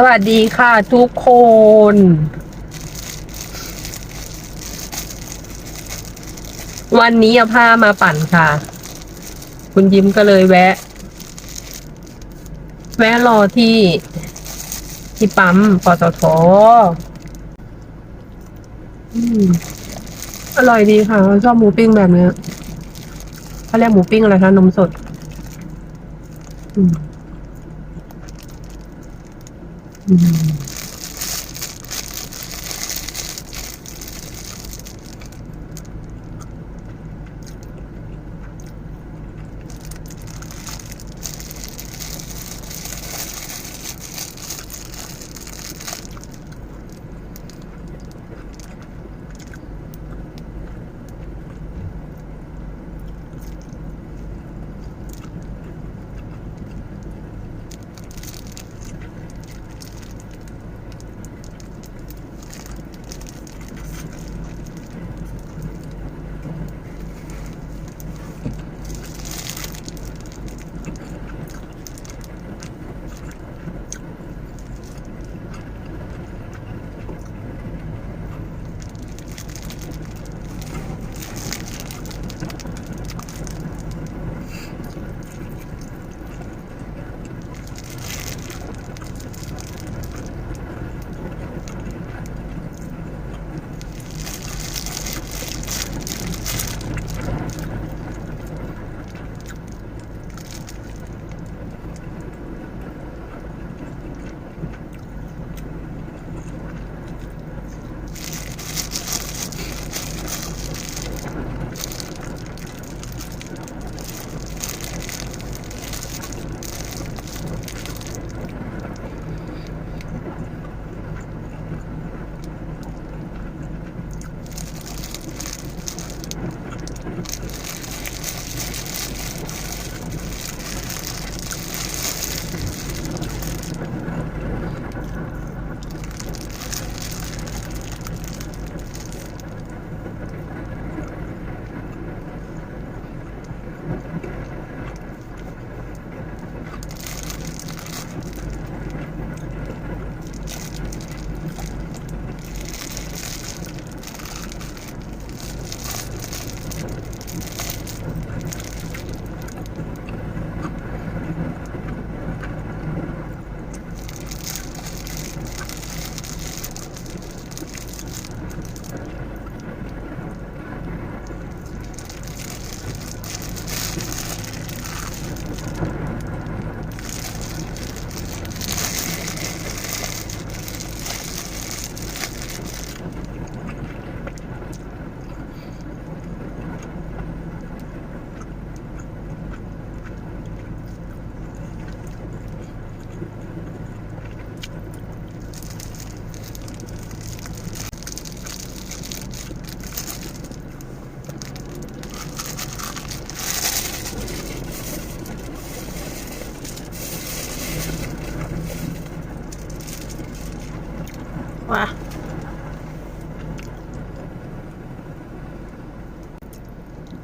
สวัสดีค่ะทุกคน วันนี้เอาผ้ามาปั่นค่ะ คุณยิ้มก็เลยแวะ แวะรอที่ ที่ปั๊มปตทออร่อยดีค่ะชอบหมูปิ้งแบบเนี้ยเขาเรียกหมูปิ้งอะไรคะนมสด อืม อื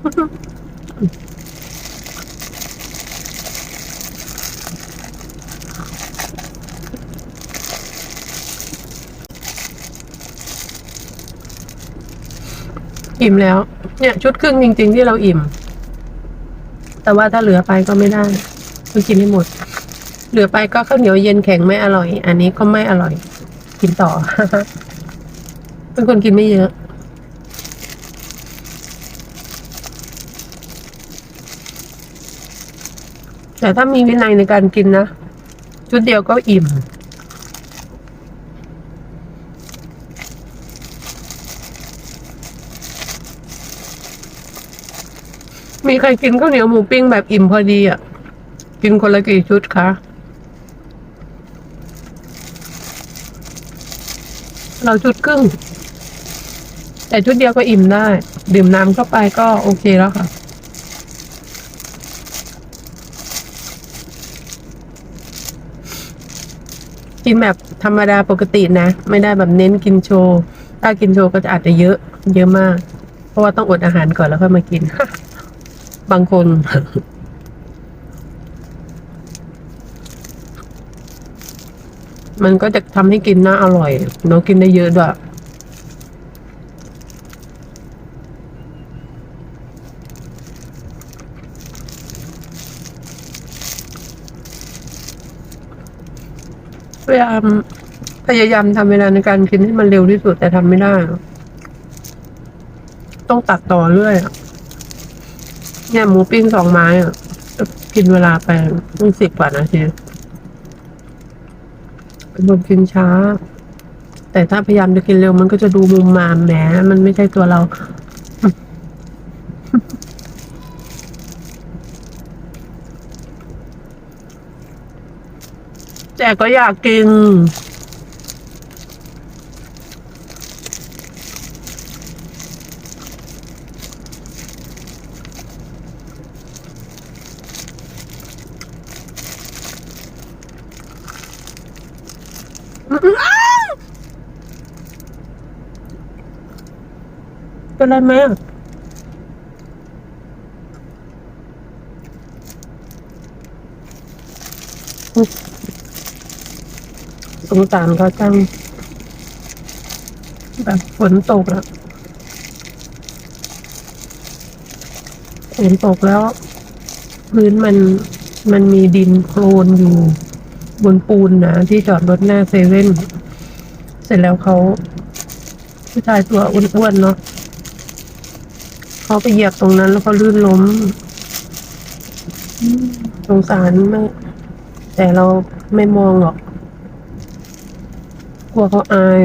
อิ่มแล้ว เนี่ย ชุดครึ่งจริง ๆ ที่เราอิ่ม แต่ว่าถ้าเหลือไปก็ไม่ได้ต้องกินให้หมด เหลือไปก็ข้าวเหนียวเย็นแข็งไม่อร่อย อันนี้ก็ไม่อร่อย กินต่อ เป็นคนกินไม่เยอะ แต่ถ้ามีวินัยในการกินนะ ชุดเดียวก็อิ่ม มีใครกินข้าวเหนียวหมูปิ้งแบบอิ่มพอดีอะ กินคนละกี่ชุดคะ เราชุดครึ่ง แต่ชุดเดียวก็อิ่มได้ ดื่มน้ำเข้าไปก็โอเคแล้วค่ะ กินแบบธรรมดาปกตินะ ไม่ได้แบบเน้นกินโชว์ ถ้ากินโชว์ก็จะอาจจะเยอะ เยอะมาก เพราะว่าต้องอดอาหารก่อนแล้วค่อยมากิน บางคน มันก็จะทำให้กินน่าอร่อยเนาะกินได้เยอะด้วย ยายามพยายามทำเวลาในการกินให้มันเร็วที่สุดแต่ทำไม่ได้ ต้องตัดต่อเรื่อยอะเนี่ยหมูปิ้งสองไม้อะกินเวลาไปต้องสิบกว่านาทีเป็นคนกินช้า แต่ถ้าพยายามจะกินเร็วมันก็จะดูมุมมามแหมมันไม่ใช่ตัวเรา แต่ก็อยากกิน เป็นไรไหมอะ สงสารเขาจัง แบบฝนตกอะฝนตกแล้ว พื้นมันมันมีดินโคลนอยู่บนปูนนะที่จอดรถหน้าเซเว่นเสร็จแล้วเขาผู้ชายตัวอ้วนๆเนาะเขาไปเหยียบตรงนั้นแล้วก็ลื่นล้มอืมสงสารมากแต่เราไม่มองหรอก กลัวเขาอาย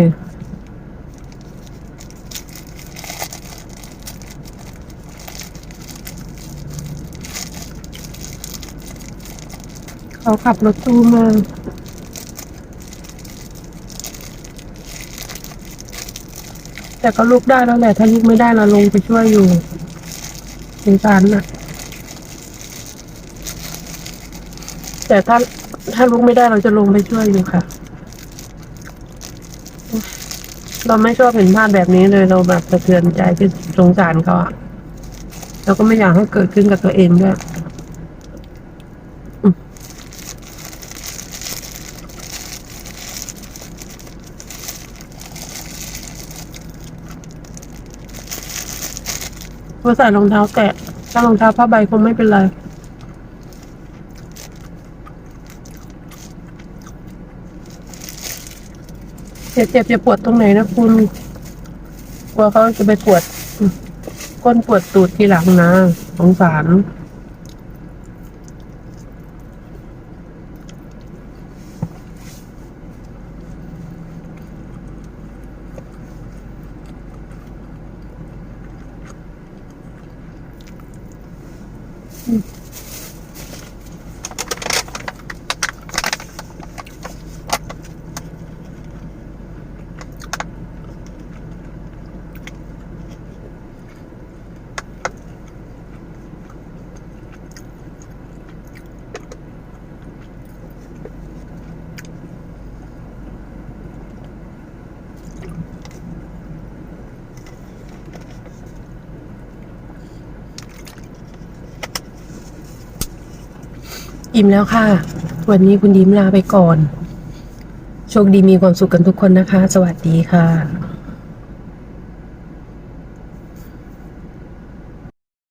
เขาขับรถตู้มาแต่ก็ลุกได้แล้วแหละ ถ้าลุกไม่ได้เราลงไปช่วยอยู่สงสารน่ะแต่ถ้าถ้าลุกไม่ได้เราจะลงไปช่วยอยู่ค่ะ เราไม่ชอบเห็นภาพแบบนี้เลยเราแบบสะเทือนใจที่สงสารเขาอะเราก็ไม่อยากให้เกิดขึ้นกับตัวเองด้วยเพราใส่รองเท้าแตะถ้ารองเท้าผ้าใบคงไม่เป็นไร เจ็บเจ็บจะปวดตรงไหนนะคุณกลัวเขาจะไปปวดก้นปวดตูดทีหลังนะสงสารอิ่ม อิ่มแล้วค่ะ วันนี้คุณดิมลาไปก่อน โชคดีมีความสุขกันทุกคนนะคะ สวัสดีค่ะ